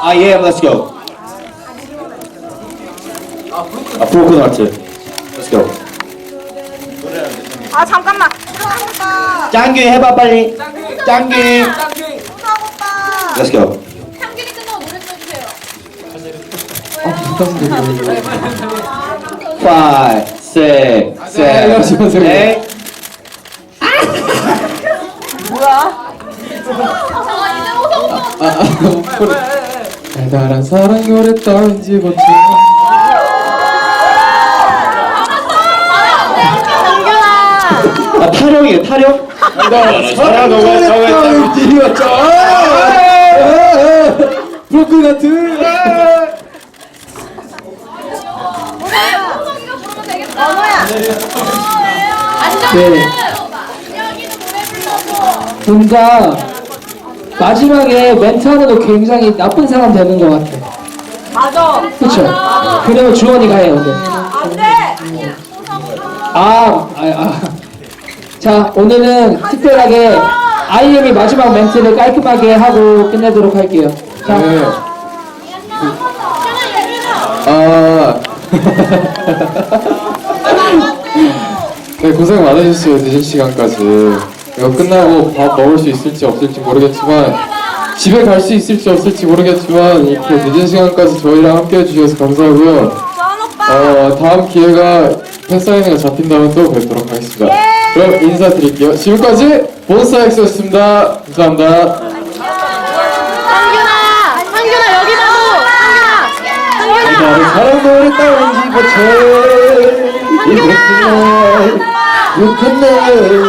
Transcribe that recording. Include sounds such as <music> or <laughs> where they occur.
아, 예, let's go. 아, 브로큰 하트. Let's go. 아 잠깐만. 오빠. 짱규 해봐, 빨리. 짱규. 오빠. Let's go. 향균이 끝나고 노래 써주세요. Five, six, seven, eight. 뭐야? 아, 이제 오성 오빠. 달달한 사랑이 버텨 상균아. 아, 타령이에요, 타령? 사랑이 오랫동안지 버텨 브로큰. 언어야. 안정이는 네. 안정이는 노래 불러줘. 뭔가 마지막에 멘트하는 거 굉장히 나쁜 사람 되는 것 같아 맞아. 그쵸? 그래요 주원이가 해요 근데 안돼. 아, 아, 아. 자, 오늘은 특별하게 아이엠이 마지막 멘트를 깔끔하게 하고 끝내도록 할게요. 자, 아. <laughs> 네, 고생 많으셨어요, 늦은 시간까지. 이거 끝나고 밥 먹을 수 있을지 없을지 모르겠지만, 집에 갈 수 있을지 없을지 모르겠지만, 이렇게 늦은 시간까지 저희랑 함께 해주셔서 감사하고요. 어, 다음 기회가 팬사인회가 잡힌다면 또 뵙도록 하겠습니다. 그럼 인사드릴게요. 지금까지 몬스타엑스였습니다. 감사합니다. 나를 사랑을 따윈지 버텨. 이렇게 날, 이렇게 날.